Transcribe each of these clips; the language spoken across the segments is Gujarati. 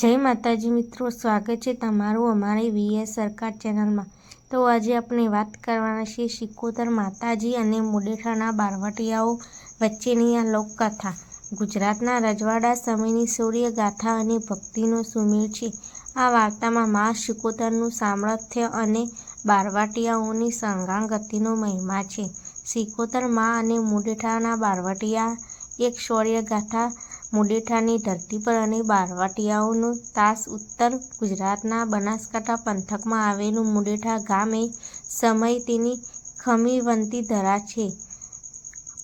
જય માતાજી મિત્રો, સ્વાગત છે તમારું અમારી વીએસ સરકાર ચેનલમાં. તો આજે આપણે વાત કરવાના છીએ શિકોતર માતાજી અને મુડેઠાના બારવટિયાઓ વચ્ચેની આ લોકકથા ગુજરાતના રજવાડા સમયની સૂર્યગાથા અને ભક્તિનો સુમેળ છે. આ વાર્તામાં મા શિકોતરનું સામર્થ્ય અને બારવટિયાઓની સંગાંગતિનો મહિમા છે. શિકોતર મા અને મુડેઠાના બારવટિયા એક શૌર્ય ગાથા મુડેઠાની ધરતી પર અને બારવાટિયાઓનું તાસ ઉત્તર ગુજરાતના બનાસકાંઠા પંથકમાં આવેલું મુડેઠા ગામ એ સમય તેની ખમીવંતી ધરા છે.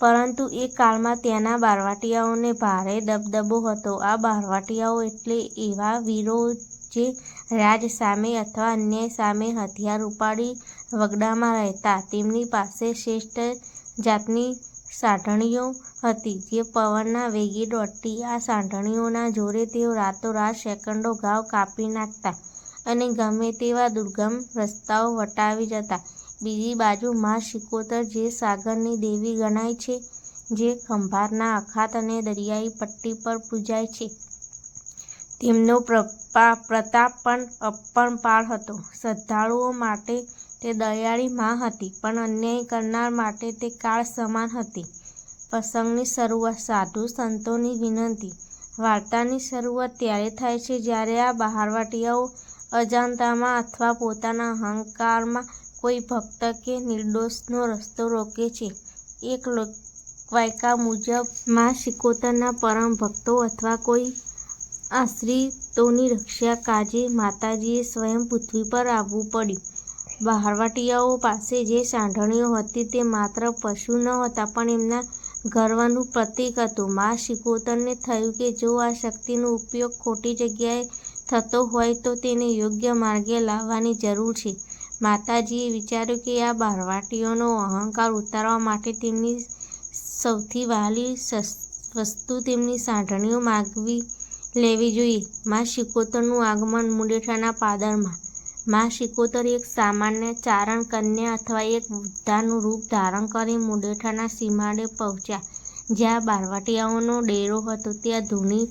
પરંતુ એ કાળમાં ત્યાંના બારવાટિયાઓને ભારે દબદબો હતો. આ બારવાટિયાઓ એટલે એવા વીરો જે રાજ સામે અથવા અન્યાય સામે હથિયાર ઉપાડી વગડામાં રહેતા. તેમની પાસે શ્રેષ્ઠ જાતની સાઢણીઓ હતી જે પવનના વેગે દોડતી. આ સાંઠણીઓના જોરે તેઓ રાતોરાત સેંકડો ઘાવ કાપી નાખતા અને ગમે તેવા દુર્ગમ રસ્તાઓ વટાવી જતા. બીજી બાજુ મા શિકોતર જે સાગરની દેવી ગણાય છે, જે ખંભાતના અખાત અને દરિયાઈ પટ્ટી પર પૂજાય છે. તેમનો પ્રતાપ પણ અપરંપાર હતો. શ્રદ્ધાળુઓ માટે તે દયાળી માં હતી, પણ અન્યાય કરનાર માટે તે કાળ સમાન હતી. પ્રસંગની શરૂઆત સાધુ સંતોની વિનંતી. વાર્તાની શરૂઆત ત્યારે થાય છે જ્યારે આ બહારવાટીયાઓ અજાણતામાં અથવા પોતાના અહંકારમાં કોઈ ભક્ત કે નિર્દોષનો રસ્તો રોકે છે. એક લોકવાયકા મુજબમાં શિકોતરના પરમ ભક્તો અથવા કોઈ આશ્રિતોની રક્ષા કાજે માતાજીએ સ્વયં પૃથ્વી પર આવવું પડ્યું. બહારવટિયાઓ પાસે જે સાંઢણીઓ હતી તે માત્ર પશુ નહોતા પણ એમના ગર્વનું પ્રતીક હતું. મા શિકોતરને થયું કે જો આ શક્તિનો ઉપયોગ ખોટી જગ્યાએ થતો હોય તો તેને યોગ્ય માર્ગે લાવવાની જરૂર છે. માતાજીએ વિચાર્યું કે આ બહારવાટીઓનો અહંકાર ઉતારવા માટે તેમની સૌથી વહાલી વસ્તુ તેમની સાંઢણીઓ માગવી લેવી જોઈએ. મા શિકોતરનું આગમન મુડેઠાના પાદરમાં મા શિકોતર એક સામાન્ય ચારણ કન્યા અથવા એક વૃદ્ધાનું રૂપ ધારણ કરી મુડેઠાના સીમાડે પહોંચ્યા. જ્યાં બારવાટિયાઓનો ડેરો હતો, ત્યાં ધૂણી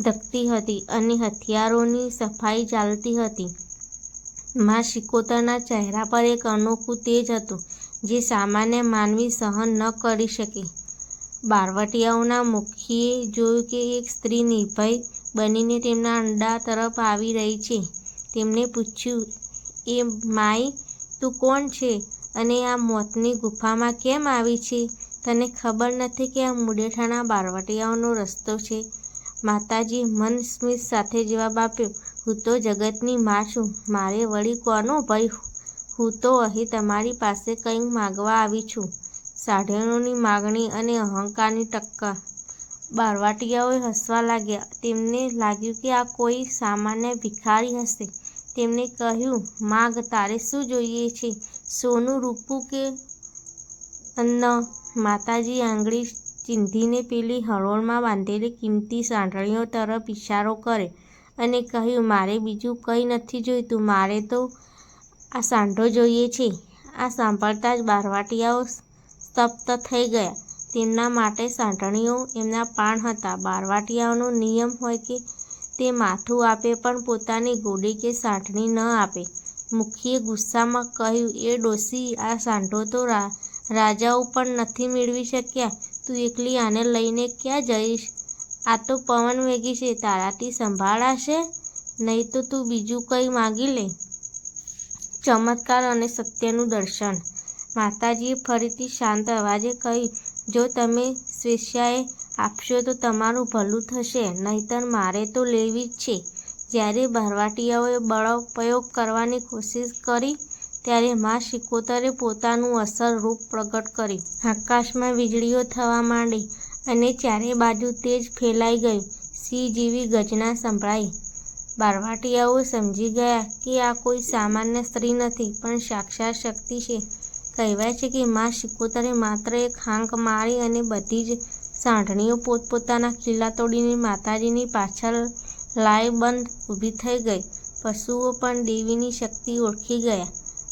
ધકતી હતી અને હથિયારોની સફાઈ ચાલતી હતી. માં શિકોતરના ચહેરા પર એક અનોખું તેજ હતું, જે સામાન્ય માનવી સહન ન કરી શકે. બારવટિયાઓના મુખીએ જોયું કે એક સ્ત્રી નિર્ભય બનીને તેમના અંડા તરફ આવી રહી છે. તેમણે પૂછ્યું, એ માઈ, તું કોણ છે અને આ મોતની ગુફામાં કેમ આવી છે? તને ખબર નથી કે આ મુડેઠાના બારવટિયાઓનો રસ્તો છે? માતાજી મન સ્મિત સાથે જવાબ આપ્યો, હું તો જગતની મા છું. મારે વળી કોનો ભય? હું તો અહીં તમારી પાસે કંઈક માગવા આવી છું. સાઢણીઓની માગણી અને અહંકારની ટક્કર. બારવટિયાઓ હસવા લાગ્યા. તેમને લાગ્યું કે આ કોઈ સામાન્ય ભિખારી હશે. તેમણે કહ્યું, માગ, તારે શું જોઈએ છે? સોનું રૂપું કે અન્ન માતાજી આંગળી ચીંધીને પેલી હરોળમાં બાંધેલી કિંમતી સાંઠણીઓ તરફ ઇશારો કરે અને કહ્યું, મારે બીજું કંઈ નથી જોઈતું. મારે તો આ સાંઠો જોઈએ છે આ સાંભળતા જ બારવાટીયાઓ સ્તબ્ધ થઈ ગયા. તેમના માટે સાંઢણીઓ એમના પાણ હતા. બારવાટિયાઓનો નિયમ હોય કે તે માથું આપે પણ પોતાની ગોડી કે સાંઠણી ન આપે. મુખીએ ગુસ્સામાં કહ્યું, એ ડોસી, આ સાંઢો તો રાજાઓ પણ નથી મેળવી શક્યા. તું એકલી આને લઈને ક્યાં જઈશ? આ તો પવન વેગી છે. તારાથી સંભાળાશે? નહીં તો તું બીજું કંઈ માગી લે. ચમત્કાર અને સત્યનું દર્શન. માતાજીએ ફરીથી શાંત અવાજે કહ્યું જો તમે સ્વેચ્છાએ આપશો તો તમારું ભલું થશે, નહીંતર મારે તો લેવી જ છે. જ્યારે બહારવટિયાઓએ બળપ્રયોગ કરવાની કોશિશ કરી, ત્યારે મા શિકોતરે પોતાનું અસર રૂપ પ્રગટ કર્યું આકાશમાં વીજળીઓ થવા માંડી અને ચારે બાજુ તેજ ફેલાઈ ગયું. સિંહ જેવી ગજના સંભળાઈ. બારવાટીયાઓ સમજી ગયા કે આ કોઈ સામાન્ય સ્ત્રી નથી, પણ સાક્ષાત શક્તિ છે. કહેવાય છે કે મા શિકોતરે માત્ર એક હાંક મારી અને બધી જ સાઢણીઓ પોતપોતાના કિલ્લા તોડીને માતાજીની પાછળ લાયબંધ ઊભી થઈ ગઈ. પશુઓ પણ દેવીની શક્તિ ઓળખી ગયા.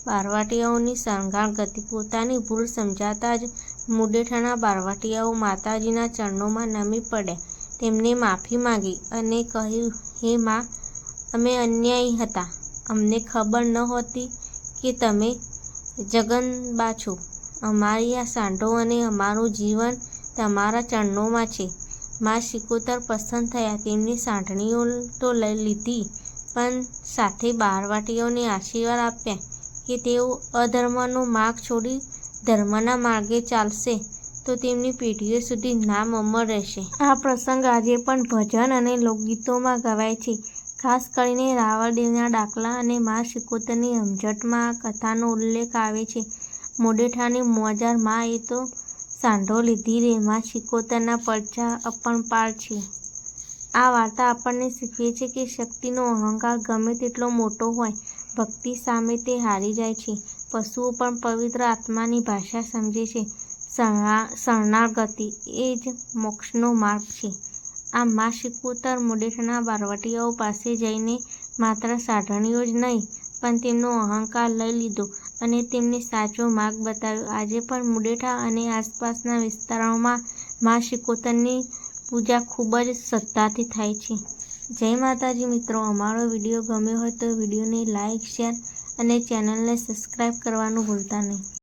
બારવટિયાઓની શણગારગતિ પોતાની ભૂલ સમજાતા જ મુડેઠાના બારવાટિયાઓ માતાજીના ચરણોમાં નમી પડ્યા. તેમને માફી માંગી અને કહ્યું, હે મા, અમે અન્યાયી હતા. અમને ખબર નહોતી કે તમે જગદંબા છો. અમારી આ સાંઢો અને અમારું જીવન તમારા ચરણોમાં છે. મા શિકોતર પસંદ થયા. તેમની સાંઢણીઓ તો લઈ લીધી, પણ સાથે બહારવાટીઓને આશીર્વાદ આપ્યા કે તેઓ અધર્મનો માર્ગ છોડી ધર્મના માર્ગે ચાલશે, તો તેમની પેઢીઓ સુધી નામ અમર રહેશે. આ પ્રસંગ આજે પણ ભજન અને લોકગીતોમાં ગવાય છે. ખાસ કરીને રાવળદેવના ડાકલા અને મા શિકોતરની હમઝટમાં આ કથાનો ઉલ્લેખ આવે છે. મોડેઠાની મોજાર મા એ તો સાંઢો લીધી રે, મા સિકોતરના પરચાં પાર છે. આ વાર્તા આપણને શીખવે છે કે શક્તિનો અહંકાર ગમે તેટલો મોટો હોય, ભક્તિ સામે તે હારી જાય છે. પશુઓ પણ પવિત્ર આત્માની ભાષા સમજે છે. શરણાગતિ એ જ મોક્ષનો માર્ગ છે. આમ મા શિકોતર મુડેઠના બારવટીયાઓ પાસે જઈને માત્ર સાઢણીઓ જ નહીં, પણ તેમનો અહંકાર લઈ લીધો અને તેમને સાચો માર્ગ બતાવ્યો. આજે પણ મુડેઠા અને આસપાસના વિસ્તારોમાં મા શિકોતરની પૂજા ખૂબ જ શ્રદ્ધાથી થાય છે. જય માતાજી મિત્રો, અમારો વીડિયો ગમ્યો હોય તો વિડીયોને લાઇક શેર અને ચેનલને સબસ્ક્રાઇબ કરવાનું ભૂલતા નહીં.